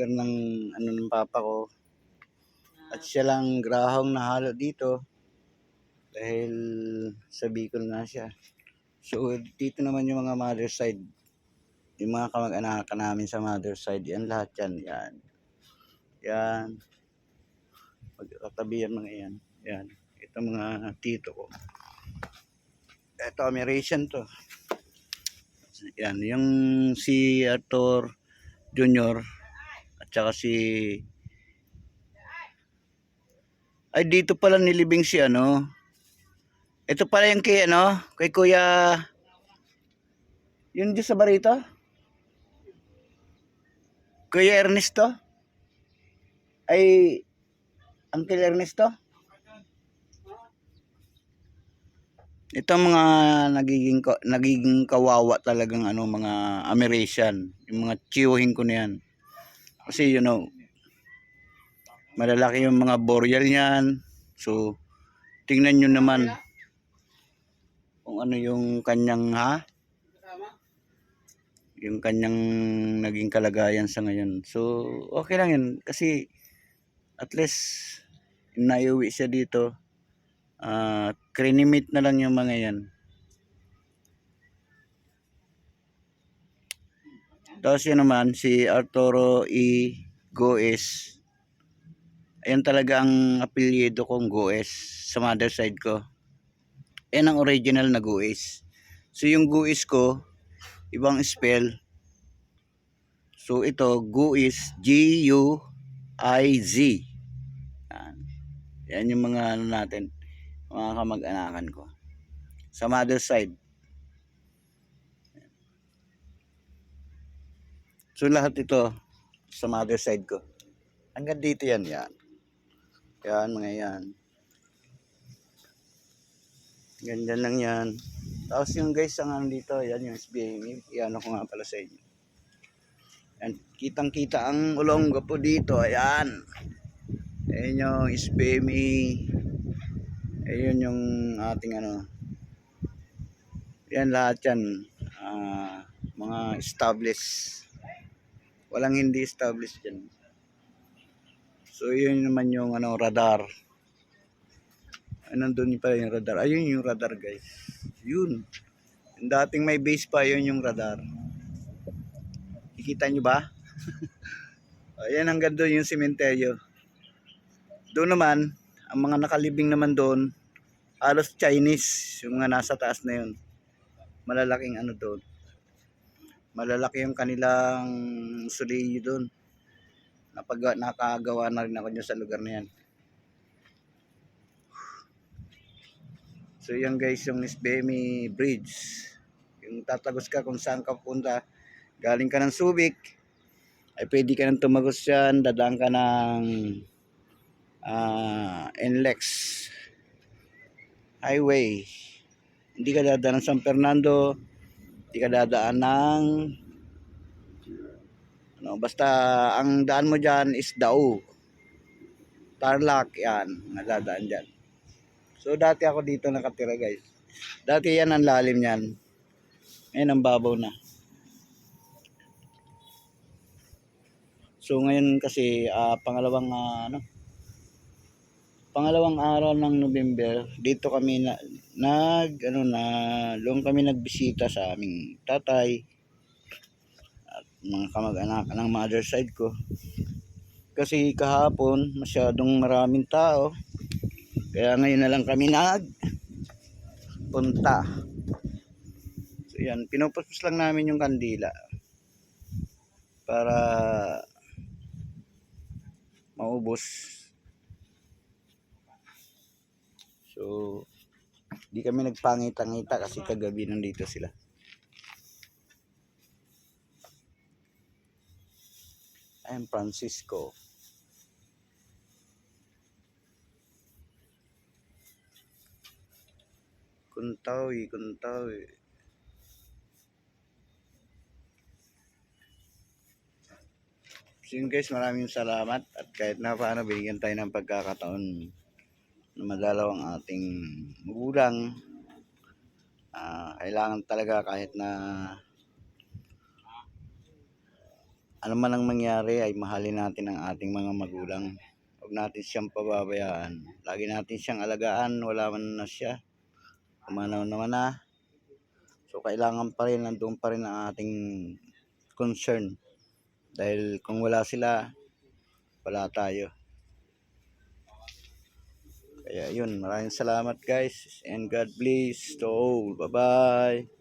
lugar ng ano ng papa ko. At siya lang grahong nahalo dito. Dahil sa Bicol na siya. So, dito naman yung mga mother side. Yung mga kamag-anak namin sa mother side. Yan lahat yan. Yan. Yan. Magkatabi yan mga yan. Yan. Ito mga tito ko. Ito, American to. Yan. Yung si Arthur Junior at saka si ay dito pala nilibing si ano. Ito pala yung kay ano kay kuya yun di sa barito? Kuya Ernesto? Ay Uncle Ernesto? Ito mga nagiging nagiging kawawa talagang ano mga American yung mga chiyuhin ko na yan kasi you know malalaki yung mga boreal niyan. So tingnan nyo naman kung ano yung kanyang ha? Yung kanyang naging kalagayan sa ngayon. So okay lang yun. Kasi at least naiuwi siya dito. Ah krinimate na lang yung mga yan tapos yun naman si Arturo E. Goes Ayan talaga ang apelyido kong Goes sa mother side ko. Ayan ang original na Goes. So yung Goes ko, ibang spell. So ito, Goes, G-U-I-Z. Yan. Yan yung mga ano natin, mga kamag-anakan ko. Sa mother side. So lahat ito sa mother side ko. Hanggang dito yan, yan. Yan, mga yan. Ganyan lang yan. Tapos yung guys, ang ano dito, yan yung SBA. Yan ako nga pala sa inyo. Yan, kitang-kita ang ulongga po dito. Ayan. Ayan yung SBME. Ayan yung ating ano. Yan lahat yan. ah, mga established. Walang hindi established yan. So yun naman yung ano radar. Ay, nandun pa yung radar. Ayun yung radar guys. Yun. Yung dating may base pa, yun yung radar. Kikita nyo ba? Ayan hanggang doon yung sementeryo. Doon naman, ang mga nakalibing naman doon, halos Chinese, yung mga nasa taas na yun. Malalaking ano doon. Malalaki yung kanilang suliyo doon napag nakagawa na rin ako dyan sa lugar na yan. So yan guys yung Nisbemi Bridge. Yung tatagos ka kung saan ka punta. Galing ka ng Subic. Ay pwede ka nang tumagos yan. Dadaan ka ng ah NLEX Highway. Hindi ka dadaan ng San Fernando. Hindi ka dadaan ng No, basta ang daan mo diyan is Dao. Tarlac yan, nadadaan diyan. So dati ako dito nakatira, guys. Dati yan ang lalim niyan. Ngayon ang babaw na. So ngayon kasi ah, pangalawang ah, ano pangalawang araw ng November, dito kami na, nag ano na, doon kami nagbisita sa aming tatay mga kamag-anak ng mother side ko. Kasi kahapon masyadong maraming tao. Kaya ngayon na lang kami nag punta. So yan, pinupustos lang namin yung kandila para maubos. So, di kami nagpangita-ngita kasi kagabi nandito sila. and Francisco. Kuntawi, Kuntawi. So yun guys, maraming salamat at kahit na paano binigyan tayo ng pagkakataon na madalaw ang ating magulang. Ah, kailangan talaga kahit na ano man ang mangyari ay mahalin natin ang ating mga magulang. Huwag natin siyang pababayaan. Lagi natin siyang alagaan. Wala man na siya. Kumanaw naman na. So kailangan pa rin, nandun pa rin ang ating concern. Dahil kung wala sila, wala tayo. Kaya yun, maraming salamat guys. And God bless to all. Bye-bye.